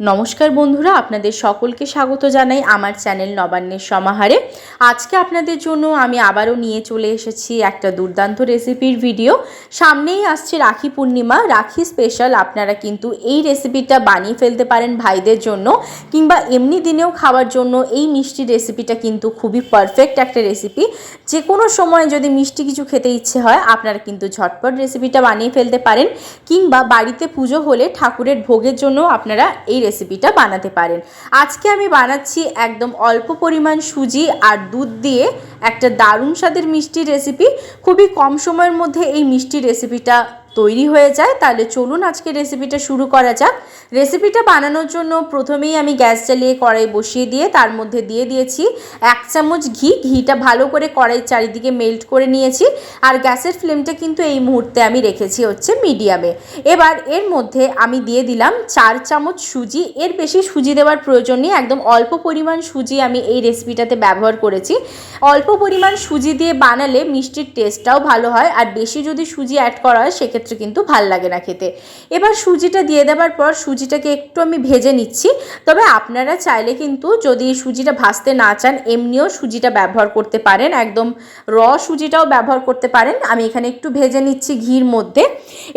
নমস্কার বন্ধুরা, আপনাদের সকলকে স্বাগত জানাই আমার চ্যানেল নবান্নের সমাহারে। আজকে আপনাদের জন্য আমি আবারও নিয়ে চলে এসেছি একটা দুর্দান্ত রেসিপির ভিডিও। সামনেই আসছে রাখি পূর্ণিমা, রাখি স্পেশাল আপনারা কিন্তু এই রেসিপিটা বানিয়ে ফেলতে পারেন ভাইদের জন্য, কিংবা এমনি দিনেও খাওয়ার জন্য এই মিষ্টি রেসিপিটা কিন্তু খুবই পারফেক্ট একটা রেসিপি যে কোনো সময় যদি মিষ্টি কিছু খেতে ইচ্ছে হয়, আপনারা কিন্তু ঝটপট রেসিপিটা বানিয়ে ফেলতে পারেন, কিংবা বাড়িতে পুজো হলে ঠাকুরের ভোগের জন্য আপনারা এই রেসিপিটা বানাতে পারেন। আজকে আমি বানাচ্ছি একদম অল্প পরিমাণ সুজি আর দুধ দিয়ে একটা দারুণ স্বাদের মিষ্টি রেসিপি খুবই কম সময়ের মধ্যে এই মিষ্টি রেসিপিটা তৈরি হয়ে যায়, তাহলে চলুন আজকে রেসিপিটা শুরু করা যাক। রেসিপিটা বানানোর জন্য প্রথমেই আমি গ্যাস জ্বালিয়ে কড়াই বসিয়ে দিয়ে তার মধ্যে দিয়ে দিয়েছি এক চামচ ঘি। ঘিটা ভালো করে কড়াই চারিদিকে মেল্ট করে নিয়েছি আর গ্যাসের ফ্লেমটা কিন্তু এই মুহূর্তে আমি রেখেছি হচ্ছে মিডিয়ামে এবার এর মধ্যে আমি দিয়ে দিলাম চার চামচ সুজি। এর বেশি সুজি দেওয়ার প্রয়োজন নেই, একদম অল্প পরিমাণ সুজি আমি এই রেসিপিটাতে ব্যবহার করেছি। অল্প পরিমাণ সুজি দিয়ে বানালে মিষ্টির টেস্টটাও ভালো হয় আর বেশি যদি সুজি অ্যাড করা হয়, সেক্ষেত্রে কিন্তু ভালো লাগে না খেতে। এবার সুজিটা দিয়ে দেওয়ার পর সুজিটাকে একটু আমি ভেজে নিচ্ছি। তবে আপনারা চাইলে কিন্তু যদি সুজিটা ভাজতে না চান, এমনিও সুজিটা ব্যবহার করতে পারেন। একদম র সুজিটাও ব্যবহার করতে পারেন। আমি এখানে একটু ভেজে নিচ্ছি ঘির মধ্যে।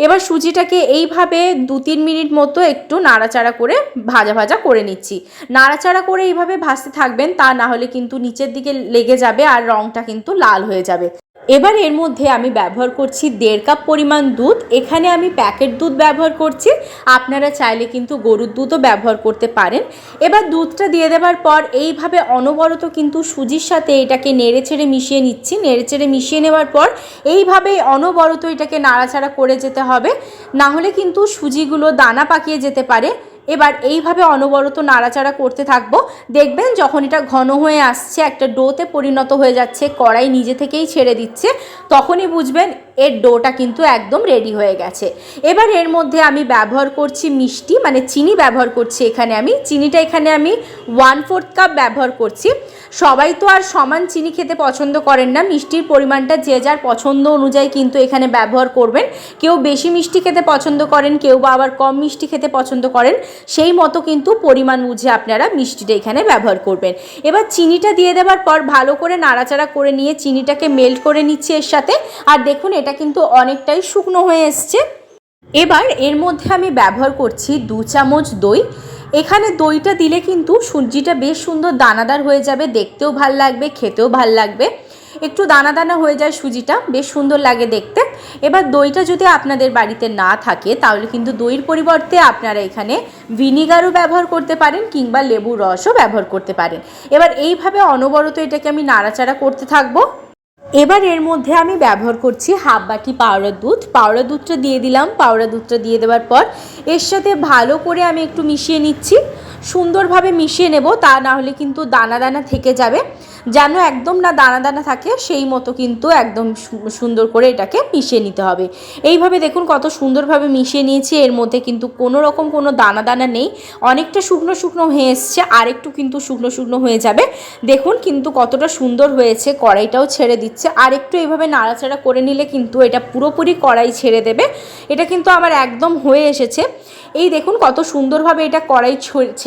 এবার সুজিটাকে এইভাবে দু তিন মিনিট মতো একটু নাড়াচাড়া করে ভাজা ভাজা করে নিচ্ছি। নাড়াচাড়া করে এইভাবে ভাজতে থাকবেন, তা না হলে কিন্তু নিচের দিকে লেগে যাবে আর রঙটা কিন্তু লাল হয়ে যাবে। এবার এর মধ্যে আমি ব্যবহার করছি দেড় কাপ পরিমাণ দুধ। এখানে আমি প্যাকেট দুধ ব্যবহার করছি। আপনারা চাইলে কিন্তু গরুর দুধও ব্যবহার করতে পারেন। এবার দুধটা দিয়ে দেওয়ার পর এইভাবে অনবরত কিন্তু সুজির সাথে এটাকে নেড়ে ছেড়ে মিশিয়ে নিচ্ছি। নেড়ে চেড়ে মিশিয়ে নেওয়ার পর এইভাবে অনবরত এটাকে নাড়াচাড়া করে যেতে হবে। না হলে কিন্তু সুজিগুলো দানা পাকিয়ে যেতে পারে। এবার এইভাবে অনবরত নাড়াচাড়া করতে থাকব। দেখবেন যখন এটা ঘন হয়ে আসছে, একটা ডোতে পরিণত হয়ে যাচ্ছে, কড়াই নিজে থেকেই ছেড়ে দিচ্ছে, তখনই বুঝবেন এর ডোটা কিন্তু একদম রেডি হয়ে গেছে। এবার এর মধ্যে আমি ব্যবহার করছি মিষ্টি মানে চিনি ব্যবহার করছি এখানে আমি। চিনিটা এখানে আমি ওয়ান ফোর্থ কাপ ব্যবহার করছি। সবাই তো আর সমান চিনি খেতে পছন্দ করেন না। মিষ্টির পরিমাণটা যে যার পছন্দ অনুযায়ী কিন্তু এখানে ব্যবহার করবেন। কেউ বেশি মিষ্টি খেতে পছন্দ করেন, কেউ বা আবার কম মিষ্টি খেতে পছন্দ করেন, সেই মতো কিন্তু পরিমাণ বুঝে আপনারা মিষ্টিটা এখানে ব্যবহার করবেন। এবার চিনিটা দিয়ে দেওয়ার পর ভালো করে নাড়াচাড়া করে নিয়ে চিনিটাকে মেল্ট করে নিচ্ছি এর সাথে। আর দেখুন, এটা কিন্তু অনেকটাই শুকনো হয়ে এসছে। এবার এর মধ্যে আমি ব্যবহার করছি দু চামচ দই। এখানে দইটা দিলে কিন্তু সুজিটা বেশ সুন্দর দানাদার হয়ে যাবে, দেখতেও ভালো লাগবে, খেতেও ভালো লাগবে। একটু দানা দানা হয়ে যায় সুজিটা, বেশ সুন্দর লাগে দেখতে। এবার দইটা যদি আপনাদের বাড়িতে না থাকে, তাহলে কিন্তু দইয়ের পরিবর্তে আপনারা এখানে ভিনিগারও ব্যবহার করতে পারেন কিংবা লেবুর রসও ব্যবহার করতে পারেন। এবার এইভাবে অনবরত এটাকে আমি নাড়াচাড়া করতে থাকব। এবার এর মধ্যে আমি ব্যবহার করছি হাফ বাটি পাউডার দুধ। পাউডার দুধটা দিয়ে দিলাম। পাউডার দুধটা দিয়ে দেওয়ার পর এর সাথে ভালো করে আমি একটু মিশিয়ে নিচ্ছি। সুন্দরভাবে মিশিয়ে নেব, তা না হলে কিন্তু দানা দানা থেকে যাবে। যেন একদম না দানা দানা থাকে, সেই মতো কিন্তু একদম সুন্দর করে এটাকে মিশিয়ে নিতে হবে। এইভাবে দেখুন কত সুন্দরভাবে মিশিয়ে নিয়েছি, এর মধ্যে কিন্তু কোনো রকম কোনো দানা দানা নেই। অনেকটা শুকনো শুকনো হয়ে এসছে আর একটু কিন্তু শুকনো শুকনো হয়ে যাবে। দেখুন কিন্তু কতটা সুন্দর হয়েছে, কড়াইটাও ছেড়ে দিচ্ছে। আর একটু এইভাবে নাড়াচাড়া করে নিলে কিন্তু এটা পুরোপুরি কড়াই ছেড়ে দেবে। এটা কিন্তু আমার একদম হয়ে এসেছে। এই দেখুন কত সুন্দরভাবে এটা কড়াই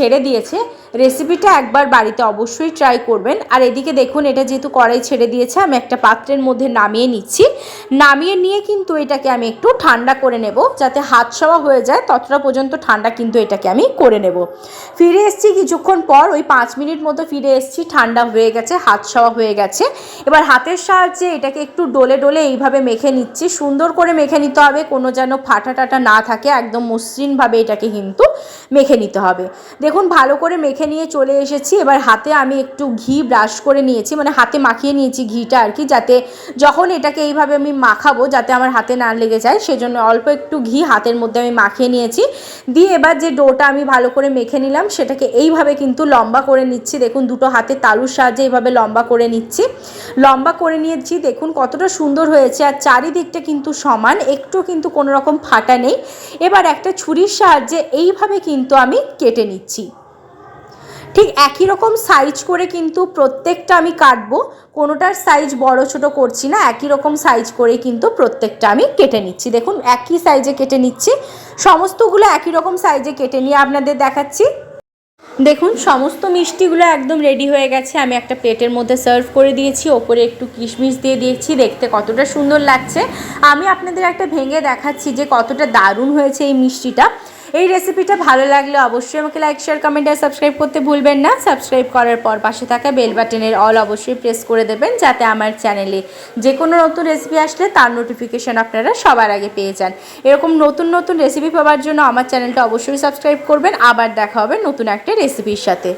ছেড়ে দিয়েছে। রেসিপিটা একবার বাড়িতে অবশ্যই ট্রাই করবেন। আর এদিকে দেখুন, এটা যেহেতু কড়াই ছেড়ে দিয়েছে, আমি একটা পাত্রের মধ্যে নামিয়ে নিচ্ছি। নামিয়ে নিয়ে কিন্তু এটাকে আমি একটু ঠান্ডা করে নেব, যাতে হাত সওয়া হয়ে যায়। ততটা পর্যন্ত ঠান্ডা কিন্তু এটাকে আমি করে নেব। ফিরে এসছি কিছুক্ষণ পর, ওই পাঁচ মিনিট মতো ফিরে এসছি, ঠান্ডা হয়ে গেছে, হাত সওয়া হয়ে গেছে। এবার হাতের সাহায্যে এটাকে একটু ডোলে ডোলে এইভাবে মেখে নিচ্ছি। সুন্দর করে মেখে নিতে হবে, কোনো যেন ফাটা টাটা না থাকে, একদম মসৃণভাবে এটাকে কিন্তু মেখে নিতে হবে। দেখুন ভালো করে মেখে মেখে নিয়ে চলে এসেছি। এবার হাতে আমি একটু ঘি ব্রাশ করে নিয়েছি মানে হাতে মাখিয়ে নিয়েছি ঘিটা আর কি, যাতে যখন এটাকে এইভাবে আমি মাখাবো, যাতে আমার হাতে না লেগে যায়, সেজন্য অল্প একটু ঘি হাতের মধ্যে আমি মাখিয়ে নিয়েছি। দিয়ে এবার যে ডোটা আমি ভালো করে মেখে নিলাম, সেটাকে এইভাবে কিন্তু লম্বা করে নিচ্ছি। দেখুন, দুটো হাতে তালুর সাহায্যে এইভাবে লম্বা করে নিচ্ছি। লম্বা করে নিয়েছি, দেখুন কতটা সুন্দর হয়েছে, আর চারিদিকটা কিন্তু সমান, একটু কিন্তু কোনো রকম ফাটা নেই। এবার একটা ছুরির সাহায্যে এইভাবে কিন্তু আমি কেটে নিচ্ছি। ঠিক একই রকম সাইজ করে কিন্তু প্রত্যেকটা আমি কাটবো। কোনোটার সাইজ বড় ছোট করছি না, একই রকম সাইজ করে কিন্তু প্রত্যেকটা আমি কেটে নিচ্ছি। দেখুন, একই সাইজে কেটে নিচ্ছি। সমস্তগুলো একই রকম সাইজে কেটে নিয়ে আপনাদের দেখাচ্ছি। দেখুন, সমস্ত মিষ্টিগুলো একদম রেডি হয়ে গেছে। আমি একটা প্লেটের মধ্যে সার্ভ করে দিয়েছি। ওপরে একটু কিশমিশ দিয়ে দিয়েছি। দেখতে কতটা সুন্দর লাগছে। আমি আপনাদের একটা ভেঙে দেখাচ্ছি যে কতটা দারুণ হয়েছে এই মিষ্টিটা। এই রেসিপিটা ভালো লাগলে অবশ্যই আমাকে লাইক শেয়ার কমেন্ট আর সাবস্ক্রাইব করতে ভুলবেন না। সাবস্ক্রাইব করার পর পাশে থাকা বেল বাটনের অল অবশ্যই প্রেস করে দেবেন যাতে আমার চ্যানেলে যে কোনো নতুন রেসিপি আসলে তার নোটিফিকেশান আপনারা সবার আগে পেয়ে যান। এরকম নতুন নতুন রেসিপি পাওয়ার জন্য আমার চ্যানেলটা অবশ্যই সাবস্ক্রাইব করবেন। আবার দেখা হবে নতুন একটা রেসিপির সাথে।